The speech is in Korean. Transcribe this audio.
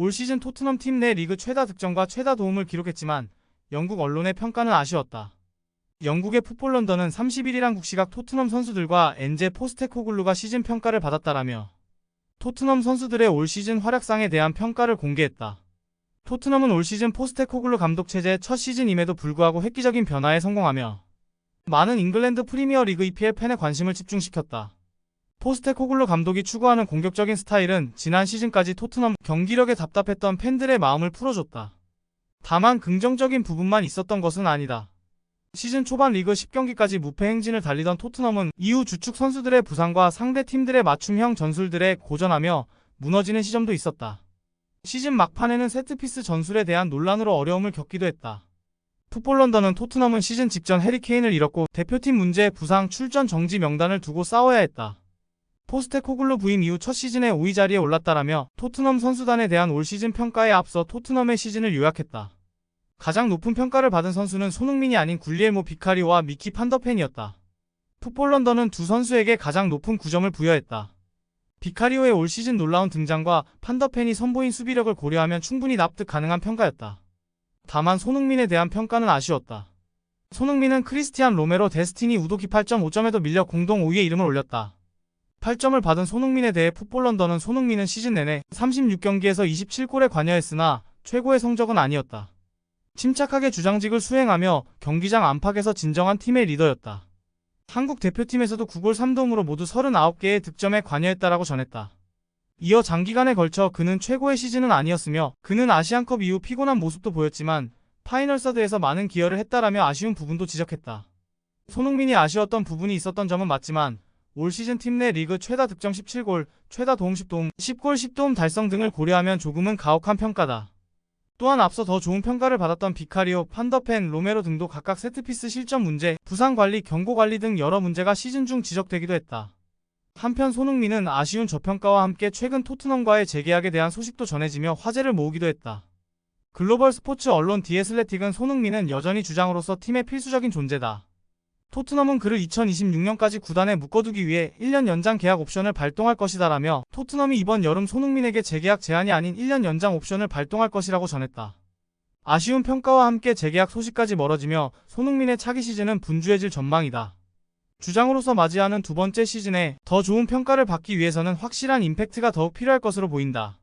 올 시즌 토트넘 팀 내 리그 최다 득점과 최다 도움을 기록했지만 영국 언론의 평가는 아쉬웠다. 영국의 풋볼 런던은 31일 국시각 토트넘 선수들과 엔제 포스테코글루가 시즌 평가를 받았다라며 토트넘 선수들의 올 시즌 활약상에 대한 평가를 공개했다. 토트넘은 올 시즌 포스테코글루 감독 체제 첫 시즌임에도 불구하고 획기적인 변화에 성공하며 많은 잉글랜드 프리미어 리그 EPL 팬의 관심을 집중시켰다. 포스테코글루 감독이 추구하는 공격적인 스타일은 지난 시즌까지 토트넘 경기력에 답답했던 팬들의 마음을 풀어줬다. 다만 긍정적인 부분만 있었던 것은 아니다. 시즌 초반 리그 10경기까지 무패 행진을 달리던 토트넘은 이후 주축 선수들의 부상과 상대 팀들의 맞춤형 전술들에 고전하며 무너지는 시점도 있었다. 시즌 막판에는 세트피스 전술에 대한 논란으로 어려움을 겪기도 했다. 풋볼 런던은 토트넘은 시즌 직전 해리케인을 잃었고 대표팀 문제 부상 출전 정지 명단을 두고 싸워야 했다. 포스테코글루 부임 이후 첫 시즌에 5위 자리에 올랐다라며 토트넘 선수단에 대한 올 시즌 평가에 앞서 토트넘의 시즌을 요약했다. 가장 높은 평가를 받은 선수는 손흥민이 아닌 굴리엘모 비카리오와 미키 판더펜이었다. 풋볼 런던은 두 선수에게 가장 높은 9점을 부여했다. 비카리오의 올 시즌 놀라운 등장과 판더펜이 선보인 수비력을 고려하면 충분히 납득 가능한 평가였다. 다만 손흥민에 대한 평가는 아쉬웠다. 손흥민은 크리스티안 로메로 데스티니 우도기 8.5점에도 밀려 공동 5위에 이름을 올렸다. 8점을 받은 손흥민에 대해 풋볼 런던은 손흥민은 시즌 내내 36경기에서 27골에 관여했으나 최고의 성적은 아니었다. 침착하게 주장직을 수행하며 경기장 안팎에서 진정한 팀의 리더였다. 한국 대표팀에서도 9골 3도움으로 모두 39개의 득점에 관여했다라고 전했다. 이어 장기간에 걸쳐 그는 최고의 시즌은 아니었으며 그는 아시안컵 이후 피곤한 모습도 보였지만 파이널 서드에서 많은 기여를 했다라며 아쉬운 부분도 지적했다. 손흥민이 아쉬웠던 부분이 있었던 점은 맞지만 올 시즌 팀 내 리그 최다 득점 17골, 최다 도움 10도움, 10골 10도움 달성 등을 고려하면 조금은 가혹한 평가다. 또한 앞서 더 좋은 평가를 받았던 비카리오, 판더펜, 로메로 등도 각각 세트피스 실점 문제, 부상 관리, 경고 관리 등 여러 문제가 시즌 중 지적되기도 했다. 한편 손흥민은 아쉬운 저평가와 함께 최근 토트넘과의 재계약에 대한 소식도 전해지며 화제를 모으기도 했다. 글로벌 스포츠 언론 디에슬레틱은 손흥민은 여전히 주장으로서 팀의 필수적인 존재다. 토트넘은 그를 2026년까지 구단에 묶어두기 위해 1년 연장 계약 옵션을 발동할 것이다라며 토트넘이 이번 여름 손흥민에게 재계약 제한이 아닌 1년 연장 옵션을 발동할 것이라고 전했다. 아쉬운 평가와 함께 재계약 소식까지 멀어지며 손흥민의 차기 시즌은 분주해질 전망이다. 주장으로서 맞이하는 두 번째 시즌에 더 좋은 평가를 받기 위해서는 확실한 임팩트가 더욱 필요할 것으로 보인다.